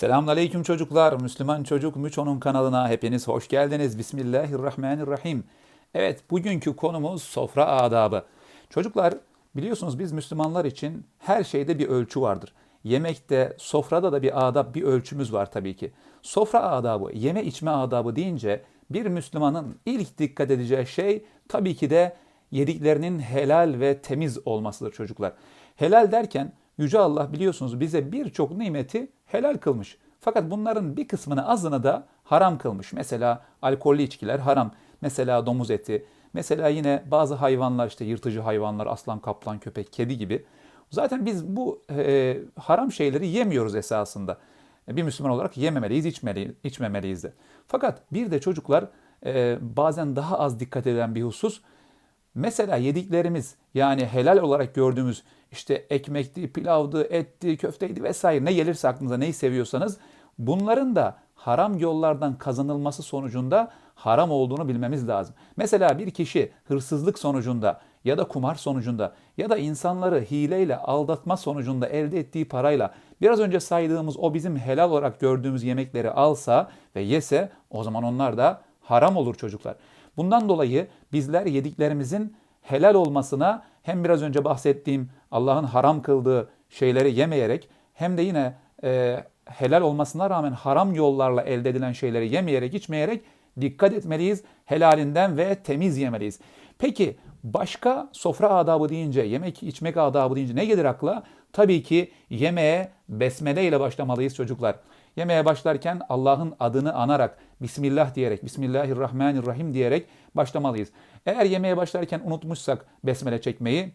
Selamünaleyküm çocuklar. Müslüman Çocuk Müço'nun kanalına hepiniz hoş geldiniz. Bismillahirrahmanirrahim. Evet, bugünkü konumuz sofra adabı. Çocuklar, biliyorsunuz biz Müslümanlar için her şeyde bir ölçü vardır. Yemekte, sofrada da bir adab, bir ölçümüz var tabii ki. Sofra adabı, yeme içme adabı deyince bir Müslümanın ilk dikkat edeceği şey tabii ki de yediklerinin helal ve temiz olmasıdır çocuklar. Helal derken Yüce Allah biliyorsunuz bize birçok nimeti helal kılmış. Fakat bunların bir kısmını azını da haram kılmış. Mesela alkollü içkiler haram. Mesela domuz eti. Mesela yine bazı hayvanlar işte yırtıcı hayvanlar, aslan, kaplan, köpek, kedi gibi. Zaten biz bu e, haram şeyleri yemiyoruz esasında. Bir Müslüman olarak yememeliyiz, içmeli, içmemeliyiz de. Fakat bir de çocuklar e, bazen daha az dikkat edilen bir husus. Mesela yediklerimiz yani helal olarak gördüğümüz işte ekmekti, pilavdı, etti, köfteydi vesaire ne gelirse aklınıza neyi seviyorsanız bunların da haram yollardan kazanılması sonucunda haram olduğunu bilmemiz lazım. Mesela bir kişi hırsızlık sonucunda ya da kumar sonucunda ya da insanları hileyle aldatma sonucunda elde ettiği parayla biraz önce saydığımız o bizim helal olarak gördüğümüz yemekleri alsa ve yese o zaman onlar da haram olur çocuklar. Bundan dolayı bizler yediklerimizin helal olmasına hem biraz önce bahsettiğim Allah'ın haram kıldığı şeyleri yemeyerek hem de yine e, helal olmasına rağmen haram yollarla elde edilen şeyleri yemeyerek, içmeyerek dikkat etmeliyiz. Helalinden ve temiz yemeliyiz. Peki başka sofra adabı deyince, yemek içmek adabı deyince ne gelir akla? Tabii ki yemeğe besmele ile başlamalıyız çocuklar. Yemeğe başlarken Allah'ın adını anarak, Bismillah diyerek, Bismillahirrahmanirrahim diyerek başlamalıyız. Eğer yemeğe başlarken unutmuşsak besmele çekmeyi,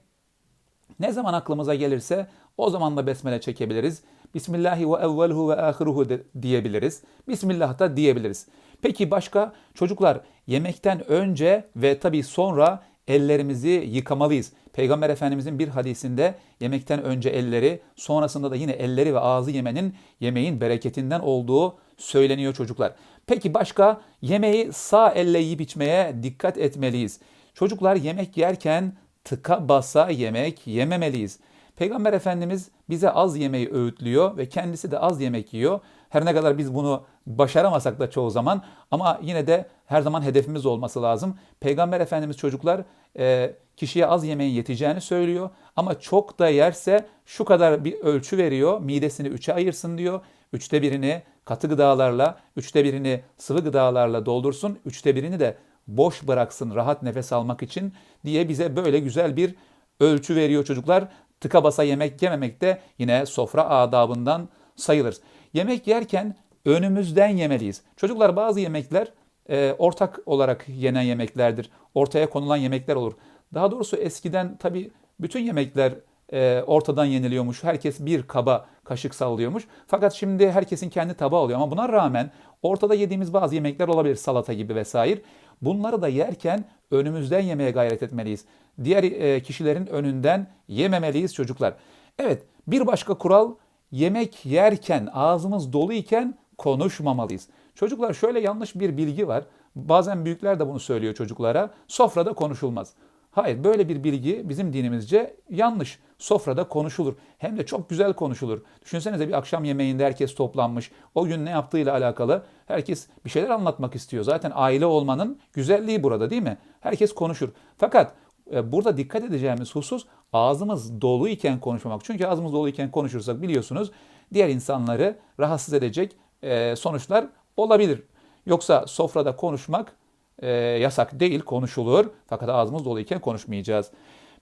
ne zaman aklımıza gelirse o zaman da besmele çekebiliriz. Bismillahi ve evveluhu ve ahiruhu diyebiliriz. Bismillah da diyebiliriz. Peki başka çocuklar yemekten önce ve tabii sonra ellerimizi yıkamalıyız. Peygamber Efendimizin bir hadisinde yemekten önce elleri, sonrasında da yine elleri ve ağzı yemenin yemeğin bereketinden olduğu söyleniyor çocuklar. Peki başka yemeği sağ elle yiyip içmeye dikkat etmeliyiz. Çocuklar yemek yerken tıka basa yemek yememeliyiz. Peygamber Efendimiz bize az yemeği öğütlüyor ve kendisi de az yemek yiyor. Her ne kadar biz bunu başaramasak da çoğu zaman ama yine de her zaman hedefimiz olması lazım. Peygamber Efendimiz çocuklar e, kişiye az yemeğin yeteceğini söylüyor ama çok da yerse şu kadar bir ölçü veriyor. Midesini üçe ayırsın diyor. Üçte birini katı gıdalarla, üçte birini sıvı gıdalarla doldursun. Üçte birini de boş bıraksın rahat nefes almak için diye bize böyle güzel bir ölçü veriyor çocuklar. Tıka basa yemek yememek de yine sofra adabından sayılır. Yemek yerken önümüzden yemeliyiz. Çocuklar bazı yemekler e, ortak olarak yenen yemeklerdir. Ortaya konulan yemekler olur. Daha doğrusu eskiden tabii bütün yemekler e, ortadan yeniliyormuş. Herkes bir kaba kaşık sallıyormuş. Fakat şimdi herkesin kendi tabağı oluyor. Ama buna rağmen ortada yediğimiz bazı yemekler olabilir. Salata gibi vesaire. Bunları da yerken önümüzden yemeye gayret etmeliyiz. Diğer e, kişilerin önünden yememeliyiz çocuklar. Evet bir başka kural yemek yerken ağzımız dolu iken konuşmamalıyız. Çocuklar şöyle yanlış bir bilgi var. Bazen büyükler de bunu söylüyor çocuklara. Sofrada konuşulmaz. Hayır böyle bir bilgi bizim dinimizce yanlış. Sofrada konuşulur. Hem de çok güzel konuşulur. Düşünsenize bir akşam yemeğinde herkes toplanmış. O gün ne yaptığıyla alakalı herkes bir şeyler anlatmak istiyor. Zaten aile olmanın güzelliği burada değil mi? Herkes konuşur. Fakat e, burada dikkat edeceğimiz husus ağzımız dolu iken konuşmamak. Çünkü ağzımız dolu iken konuşursak biliyorsunuz diğer insanları rahatsız edecek e, sonuçlar olabilir. Yoksa sofrada konuşmak e, yasak değil, konuşulur. Fakat ağzımız doluyken konuşmayacağız.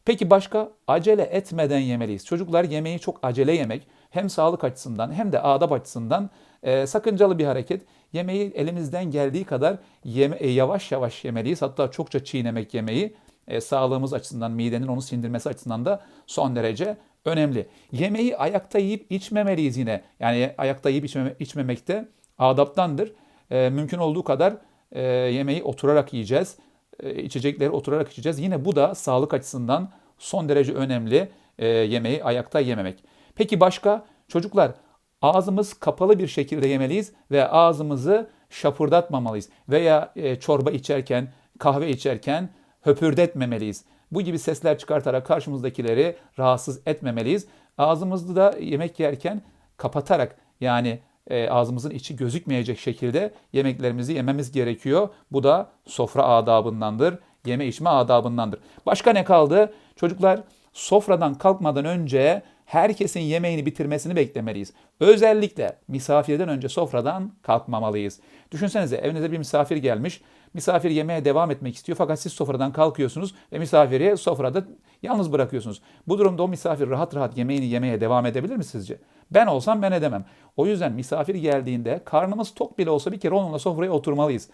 Peki başka? Acele etmeden yemeliyiz. Çocuklar yemeği çok acele yemek hem sağlık açısından hem de adab açısından e, sakıncalı bir hareket. Yemeği elimizden geldiği kadar yeme, e, yavaş yavaş yemeliyiz. Hatta çokça çiğnemek yemeği e, sağlığımız açısından, midenin onu sindirmesi açısından da son derece önemli. Yemeği ayakta yiyip içmemeliyiz yine. Yani ayakta yiyip içmeme, içmemek de adaptandır. E, mümkün olduğu kadar e, yemeği oturarak yiyeceğiz. E, içecekleri oturarak içeceğiz. Yine bu da sağlık açısından son derece önemli e, yemeği ayakta yememek. Peki başka? Çocuklar ağzımız kapalı bir şekilde yemeliyiz ve ağzımızı şapırdatmamalıyız. Veya e, çorba içerken, kahve içerken höpürdetmemeliyiz. Bu gibi sesler çıkartarak karşımızdakileri rahatsız etmemeliyiz. Ağzımızı da yemek yerken kapatarak yani e, ağzımızın içi gözükmeyecek şekilde yemeklerimizi yememiz gerekiyor. Bu da sofra adabındandır, yeme içme adabındandır. Başka ne kaldı? Çocuklar sofradan kalkmadan önce herkesin yemeğini bitirmesini beklemeliyiz. Özellikle misafirden önce sofradan kalkmamalıyız. Düşünsenize evinize bir misafir gelmiş. Misafir yemeğe devam etmek istiyor fakat siz sofradan kalkıyorsunuz ve misafiri sofrada yalnız bırakıyorsunuz. Bu durumda o misafir rahat rahat yemeğini yemeye devam edebilir mi sizce? Ben olsam ben edemem. O yüzden misafir geldiğinde karnımız tok bile olsa bir kere onunla sofraya oturmalıyız.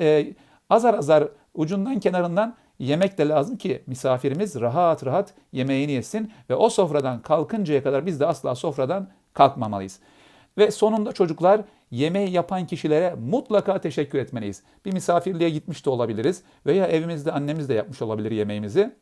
E, azar azar ucundan kenarından yemek de lazım ki misafirimiz rahat rahat yemeğini yesin ve o sofradan kalkıncaya kadar biz de asla sofradan kalkmamalıyız. Ve sonunda çocuklar yemeği yapan kişilere mutlaka teşekkür etmeliyiz. Bir misafirliğe gitmiş de olabiliriz veya evimizde annemiz de yapmış olabilir yemeğimizi.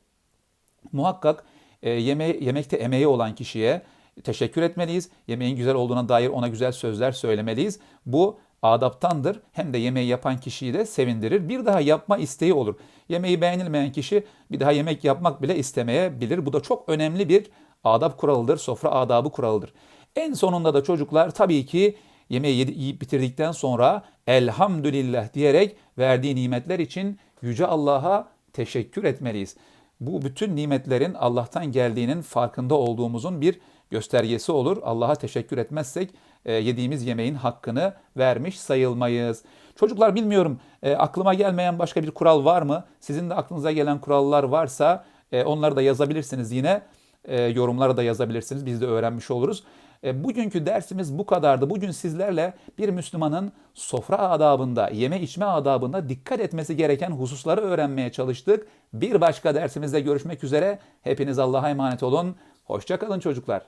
Muhakkak e, yeme yemekte emeği olan kişiye teşekkür etmeliyiz. Yemeğin güzel olduğuna dair ona güzel sözler söylemeliyiz. Bu adaptandır. Hem de yemeği yapan kişiyi de sevindirir. Bir daha yapma isteği olur. Yemeği beğenilmeyen kişi bir daha yemek yapmak bile istemeyebilir. Bu da çok önemli bir adab kuralıdır. Sofra adabı kuralıdır. En sonunda da çocuklar tabii ki yemeği yedi- yiyip bitirdikten sonra elhamdülillah diyerek verdiği nimetler için Yüce Allah'a teşekkür etmeliyiz. Bu bütün nimetlerin Allah'tan geldiğinin farkında olduğumuzun bir göstergesi olur. Allah'a teşekkür etmezsek e, yediğimiz yemeğin hakkını vermiş sayılmayız. Çocuklar bilmiyorum e, aklıma gelmeyen başka bir kural var mı? Sizin de aklınıza gelen kurallar varsa e, onları da yazabilirsiniz yine. E, yorumlara da yazabilirsiniz. Biz de öğrenmiş oluruz. E, Bugünkü dersimiz bu kadardı. Bugün sizlerle bir Müslümanın sofra adabında, yeme içme adabında dikkat etmesi gereken hususları öğrenmeye çalıştık. Bir başka dersimizde görüşmek üzere. Hepiniz Allah'a emanet olun. Hoşça kalın çocuklar.